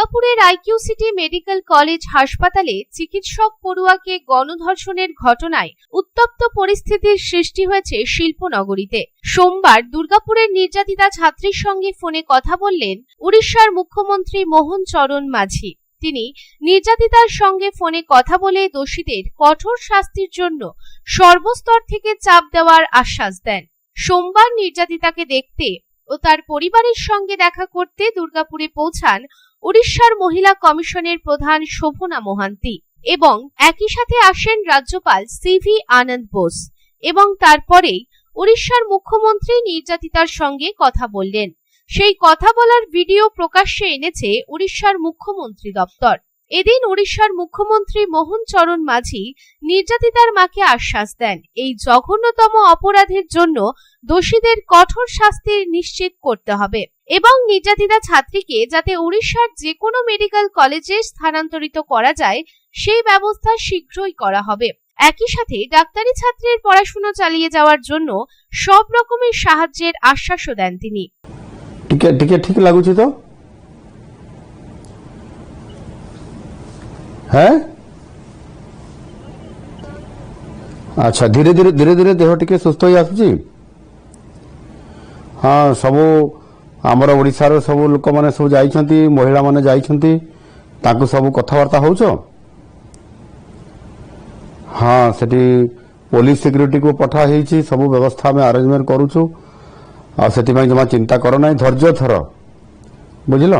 দুর্গাপুরের IQ city medical college হাসপাতালে চিকিৎসক পড়ুয়াকে গণধর্ষণের ঘটনায় উত্তপ্ত পরিস্থিতির সৃষ্টি হয়েছে শিল্পনগরীতে। সোমবার দুর্গাপুরের নির্যাতিতা ছাত্রীর সঙ্গে ফোনে কথা বললেন উড়িষ্যার মুখ্যমন্ত্রী মোহন চরণ মাঝি। তিনি নির্যাতিতার সঙ্গে ফোনে কথা বলে দোষীদের কঠোর শাস্তির জন্য সর্বস্তর থেকে চাপ দেওয়ার আশ্বাস দেন। সোমবার নির্যাতিতাকে দেখতে ও তার পরিবারের সঙ্গে দেখা করতে দুর্গাপুরে পৌঁছান উড়িষ্যার মহিলা কমিশনের প্রধান শোভনা মোহান্তি এবং একই সাথে আসেন রাজ্যপাল সিভি আনন্দ বোস এবং তারপরেই উড়িষ্যার মুখ্যমন্ত্রী নির্যাতিতার সঙ্গে কথা বললেন। সেই কথা বলার ভিডিও প্রকাশ্যে এনেছে উড়িষ্যার মুখ্যমন্ত্রী দপ্তর। এদিন ওড়িশার মুখ্যমন্ত্রী মোহন চরণ মাঝি নির্যাতিতার মাকে আশ্বাস দেন। এই জঘন্যতম অপরাধের জন্য দোষীদের কঠোর শাস্তি নিশ্চিত করতে হবে এবং নির্যাতিতা ছাত্রীকে যাতে উড়িষ্যার যে কোনো মেডিকেল কলেজে স্থানান্তরিত করা যায়, সেই ব্যবস্থা শীঘ্রই করা হবে। একই সাথে ডাক্তারি ছাত্রীর পড়াশোনা চালিয়ে যাওয়ার জন্য সব রকমের সাহায্যের আশ্বাসও দেন তিনি। ঠিক ঠিক ঠিক লাগুছে তো? হ্যাঁ আচ্ছা ধীরে ধীরে ধীরে ধীরে দেহ ଟିକେ ସୁସ୍ଥ ହେଇ ଆସୁଛି ହଁ ସବୁ ଆମର ଓଡ଼ିଶାର ସବୁ ଲୋକମାନେ ସବୁ ଯାଇଛନ୍ତି ମହିଳାମାନେ ଯାଇଛନ୍ତି ତାଙ୍କୁ ସବୁ କଥାବାର୍ତ୍ତା ହେଉଛ ହଁ ସେଠି ପୋଲିସ ସିକ୍ୟୁରିଟିକୁ ପଠା ହେଇଛି ସବୁ ବ୍ୟବସ୍ଥା ଆମେ ଆରେଞ୍ଜମେଣ୍ଟ କରୁଛୁ ଆଉ ସେଥିପାଇଁ ଜମା ଚିନ୍ତା କର ନାହିଁ ଧୈର୍ଯ୍ୟ ଧର ବୁଝିଲ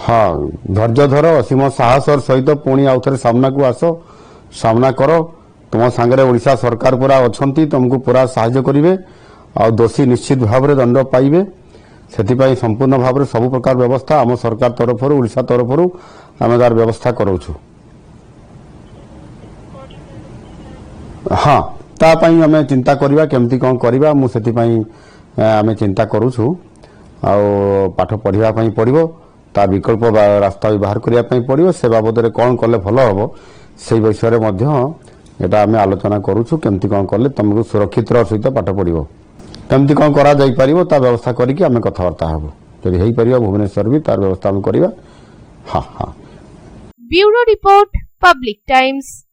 ହଁ ଧୈର୍ଯ୍ୟ ଧର ଅସୀମ ସାହସର ସହିତ ପୁଣି ଆଉ ଥରେ ସାମ୍ନାକୁ ଆସ ସାମ୍ନା କର ତୁମ ସାଙ୍ଗରେ ଓଡ଼ିଶା ସରକାର ପୁରା ଅଛନ୍ତି ତୁମକୁ ପୁରା ସାହାଯ୍ୟ କରିବେ ଆଉ ଦୋଷୀ ନିଶ୍ଚିତ ଭାବରେ ଦଣ୍ଡ ପାଇବେ ସେଥିପାଇଁ ସମ୍ପୂର୍ଣ୍ଣ ଭାବରେ ସବୁ ପ୍ରକାର ବ୍ୟବସ୍ଥା ଆମ ସରକାର ତରଫରୁ ଓଡ଼ିଶା ତରଫରୁ ଆମେ ତାର ବ୍ୟବସ୍ଥା କରାଉଛୁ ହଁ ତା ପାଇଁ ଆମେ ଚିନ୍ତା କରିବା କେମିତି କ'ଣ କରିବା ମୁଁ ସେଥିପାଇଁ ଏ, ଆମେ ଚିନ୍ତା କରୁଛୁ ଆଉ ପାଠ ପଢ଼ିବା ପାଇଁ ପଡ଼ିବ ତା ବିକଳ୍ପ ରାସ୍ତା ବ୍ୟବହାର କରିବା ପାଇଁ ପଡ଼ିବ ସେ ବାବଦରେ କ'ଣ କଲେ ଭଲ ହେବ ସେଇ ବିଷୟରେ ମଧ୍ୟ ଏଇଟା ଆମେ ଆଲୋଚନା କରୁଛୁ କେମିତି କ'ଣ କଲେ ତୁମକୁ ସୁରକ୍ଷିତର ସହିତ ପାଠ ପଢ଼ିବ କେମିତି କ'ଣ କରାଯାଇପାରିବ ତା ବ୍ୟବସ୍ଥା କରିକି ଆମେ କଥାବାର୍ତ୍ତା ହେବୁ ଯଦି ହେଇପାରିବ ଭୁବନେଶ୍ୱର ବି ତାର ବ୍ୟବସ୍ଥା ଆମେ କରିବା ହଁ ହଁ ବ୍ୟୁରୋ ରିପୋର୍ଟ ପବ୍ଲିକ ଟାଇମ୍ସ